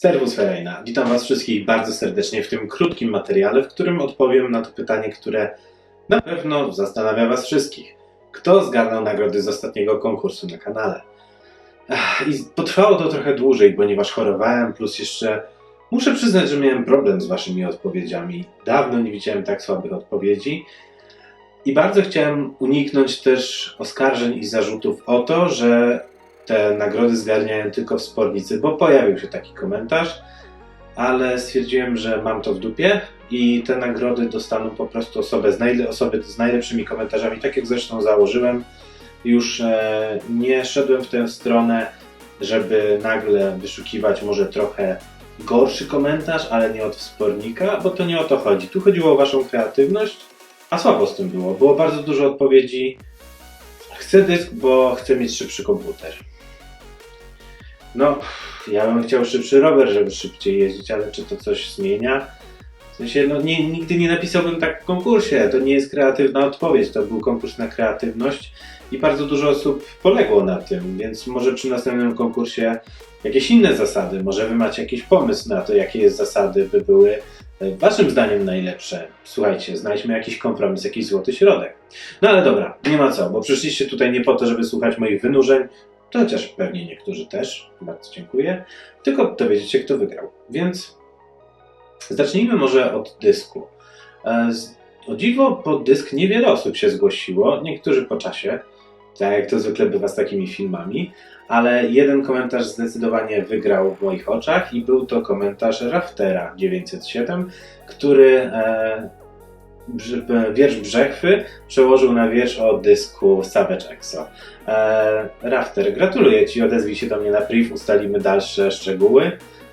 Serwus Ferejna. Witam Was wszystkich bardzo serdecznie w tym krótkim materiale, w którym odpowiem na to pytanie, które na pewno zastanawia Was wszystkich. Kto zgarnął nagrody z ostatniego konkursu na kanale? Ach, I potrwało to trochę dłużej, ponieważ chorowałem, plus jeszcze muszę przyznać, że miałem problem z Waszymi odpowiedziami. Dawno nie widziałem tak słabych odpowiedzi. I bardzo chciałem uniknąć też oskarżeń i zarzutów o to, że te nagrody zgarniają tylko wspólnicy, bo pojawił się taki komentarz, ale stwierdziłem, że mam to w dupie i te nagrody dostaną po prostu osoby z, najle- osoby z najlepszymi komentarzami, tak jak zresztą założyłem. Już e, nie szedłem w tę stronę, żeby nagle wyszukiwać może trochę gorszy komentarz, ale nie od wspornika, bo to nie o to chodzi. Tu chodziło o waszą kreatywność, a słabo z tym było. Było bardzo dużo odpowiedzi. Chcę dysk, bo chcę mieć szybszy komputer. No, ja bym chciał szybszy rower, żeby szybciej jeździć, ale czy to coś zmienia? W sensie, no nie, nigdy nie napisałbym tak w konkursie. To nie jest kreatywna odpowiedź, to był konkurs na kreatywność i bardzo dużo osób poległo na tym, więc może przy następnym konkursie jakieś inne zasady, może wy macie jakiś pomysł na to, jakie jest zasady by były e, waszym zdaniem najlepsze. Słuchajcie, znajdźmy jakiś kompromis, jakiś złoty środek. No ale dobra, nie ma co, bo przyszliście tutaj nie po to, żeby słuchać moich wynurzeń, to chociaż pewnie niektórzy też, bardzo dziękuję, tylko dowiedzieć się, kto wygrał. Więc zacznijmy może od dysku. E, O dziwo, po dysk niewiele osób się zgłosiło, niektórzy po czasie, tak jak to zwykle bywa z takimi filmami, ale jeden komentarz zdecydowanie wygrał w moich oczach i był to komentarz Raftera 907, który e, wiersz Brzechwy przełożył na wiersz o dysku Savage Exo. E, Rafter, gratuluję Ci, odezwij się do mnie na priv, ustalimy dalsze szczegóły.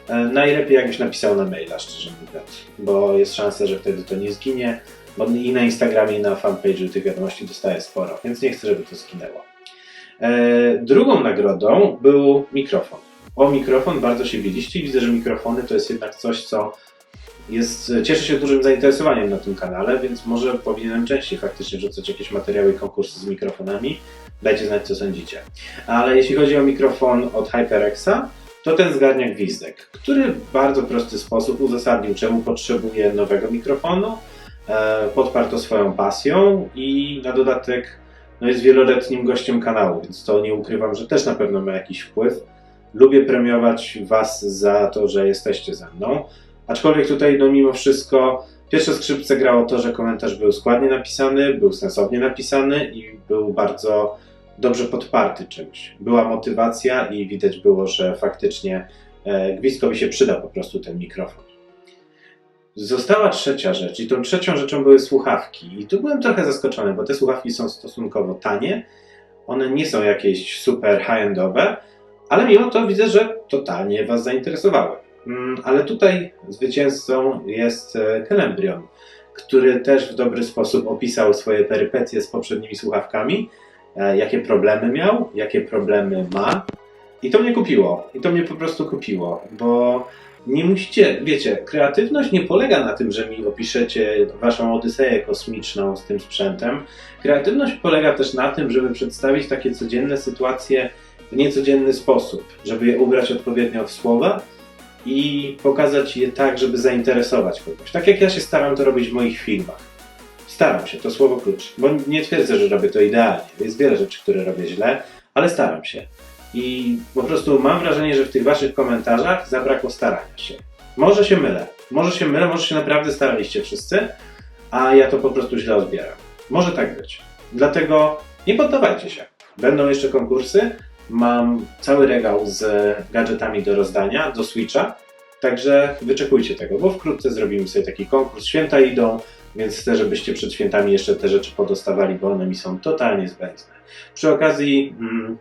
E, najlepiej jakbyś napisał na maila, szczerze mówiąc, bo jest szansa, że wtedy to nie zginie, bo i na Instagramie i na fanpage'u tych wiadomości dostaję sporo, więc nie chcę, żeby to zginęło. E, drugą nagrodą był mikrofon. O mikrofon bardzo się biliście i widzę, że mikrofony to jest jednak coś, co jest, cieszy się dużym zainteresowaniem na tym kanale, więc może powinienem częściej faktycznie wrzucać jakieś materiały i konkursy z mikrofonami. Dajcie znać, co sądzicie. Ale jeśli chodzi o mikrofon od HyperXa, to ten zgarnia gwizdek, który w bardzo prosty sposób uzasadnił, czemu potrzebuje nowego mikrofonu. E, podparł to swoją pasją i na dodatek no jest wieloletnim gościem kanału, więc to nie ukrywam, że też na pewno ma jakiś wpływ. Lubię premiować Was za to, że jesteście ze mną. Aczkolwiek tutaj, no mimo wszystko, pierwsze skrzypce grało to, że komentarz był składnie napisany, był sensownie napisany i był bardzo dobrze podparty czymś. Była motywacja i widać było, że faktycznie e, Gwizdkowi się przydał po prostu ten mikrofon. Została trzecia rzecz i tą trzecią rzeczą były słuchawki. I tu byłem trochę zaskoczony, bo te słuchawki są stosunkowo tanie. One nie są jakieś super high-endowe, ale mimo to widzę, że totalnie Was zainteresowały. Mm, Ale tutaj zwycięzcą jest e, Kelembrion, który też w dobry sposób opisał swoje perypetie z poprzednimi słuchawkami, e, jakie problemy miał, jakie problemy ma. I to mnie kupiło. I to mnie po prostu kupiło, bo nie musicie, wiecie, kreatywność nie polega na tym, że mi opiszecie waszą odyseję kosmiczną z tym sprzętem. Kreatywność polega też na tym, żeby przedstawić takie codzienne sytuacje w niecodzienny sposób, żeby je ubrać odpowiednio w słowa i pokazać je tak, żeby zainteresować kogoś. Tak jak ja się staram to robić w moich filmach. Staram się, to słowo klucz, bo nie twierdzę, że robię to idealnie. Jest wiele rzeczy, które robię źle, ale staram się. I po prostu mam wrażenie, że w tych waszych komentarzach zabrakło starania się. Może się mylę, może się mylę, może się naprawdę staraliście wszyscy, a ja to po prostu źle odbieram. Może tak być. Dlatego nie poddawajcie się. Będą jeszcze konkursy. Mam cały regał z gadżetami do rozdania, do Switcha. Także wyczekujcie tego, bo wkrótce zrobimy sobie taki konkurs. Święta idą, więc chcę, żebyście przed świętami jeszcze te rzeczy podostawali, bo one mi są totalnie zbędne. Przy okazji mm,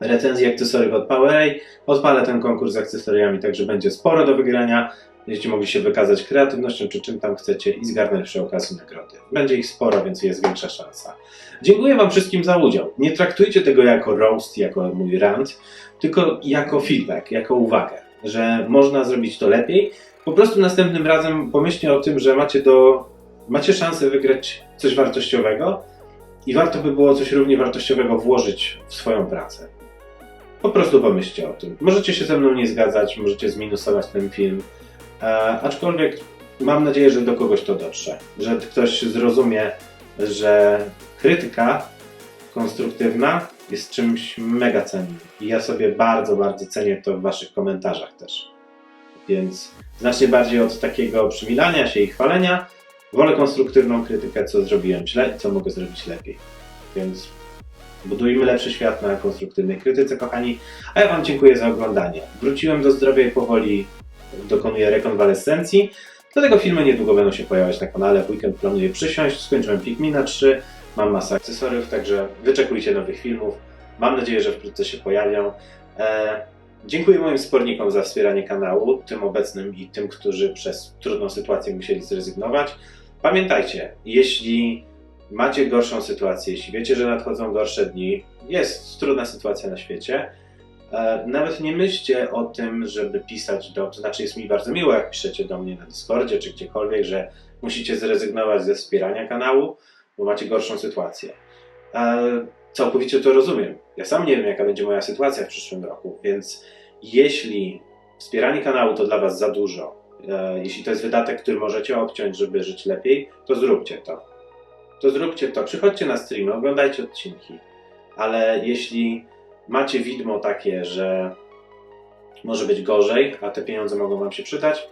recenzji akcesoriów od PowerA odpalę ten konkurs z akcesoriami, także będzie sporo do wygrania. Będziecie mogli się wykazać kreatywnością, czy czym tam chcecie i zgarnąć przy okazji nagrody. Będzie ich sporo, więc jest większa szansa. Dziękuję Wam wszystkim za udział. Nie traktujcie tego jako roast, jako mój rant, tylko jako feedback, jako uwagę, że można zrobić to lepiej. Po prostu następnym razem pomyślcie o tym, że macie, do, macie szansę wygrać coś wartościowego i warto by było coś równie wartościowego włożyć w swoją pracę. po prostu pomyślcie o tym. Możecie się ze mną nie zgadzać, możecie zminusować ten film, e, aczkolwiek mam nadzieję, że do kogoś to dotrze, że ktoś zrozumie, że krytyka konstruktywna jest czymś mega cennym. I ja sobie bardzo, bardzo cenię to w Waszych komentarzach też. Więc znacznie bardziej od takiego przymilania się i chwalenia, wolę konstruktywną krytykę, co zrobiłem źle i co mogę zrobić lepiej. Więc budujmy lepszy świat na konstruktywnej krytyce, kochani. A ja Wam dziękuję za oglądanie. Wróciłem do zdrowia i powoli dokonuję rekonwalescencji. Dlatego filmy niedługo będą się pojawiać na kanale. W weekend planuję przysiąść, skończyłem Pikmina 3, mam masę akcesoriów, także wyczekujcie nowych filmów. Mam nadzieję, że wkrótce się pojawią. E, dziękuję moim spornikom za wspieranie kanału, tym obecnym i tym, którzy przez trudną sytuację musieli zrezygnować. Pamiętajcie, jeśli macie gorszą sytuację, jeśli wiecie, że nadchodzą gorsze dni, jest trudna sytuacja na świecie, nawet nie myślcie o tym, żeby pisać do, to znaczy jest mi bardzo miło, jak piszecie do mnie na Discordzie czy gdziekolwiek, że musicie zrezygnować ze wspierania kanału, bo macie gorszą sytuację. E, Całkowicie to rozumiem. Ja sam nie wiem, jaka będzie moja sytuacja w przyszłym roku, więc jeśli wspieranie kanału to dla Was za dużo, e, jeśli to jest wydatek, który możecie obciąć, żeby żyć lepiej, to zróbcie to. To zróbcie to. Przychodźcie na streamy, oglądajcie odcinki. Ale jeśli macie widmo takie, że może być gorzej, a te pieniądze mogą Wam się przydać,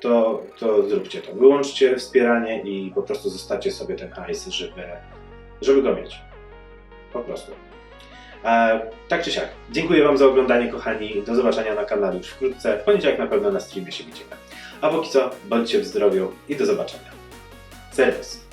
to, to zróbcie to. Wyłączcie wspieranie i po prostu zostawcie sobie ten hajs, żeby, żeby go mieć. Po prostu. E, tak czy siak, dziękuję Wam za oglądanie, kochani. Do zobaczenia na kanale już wkrótce. W poniedziałek na pewno na streamie się widzimy. A póki co, bądźcie w zdrowiu i do zobaczenia. Serwus.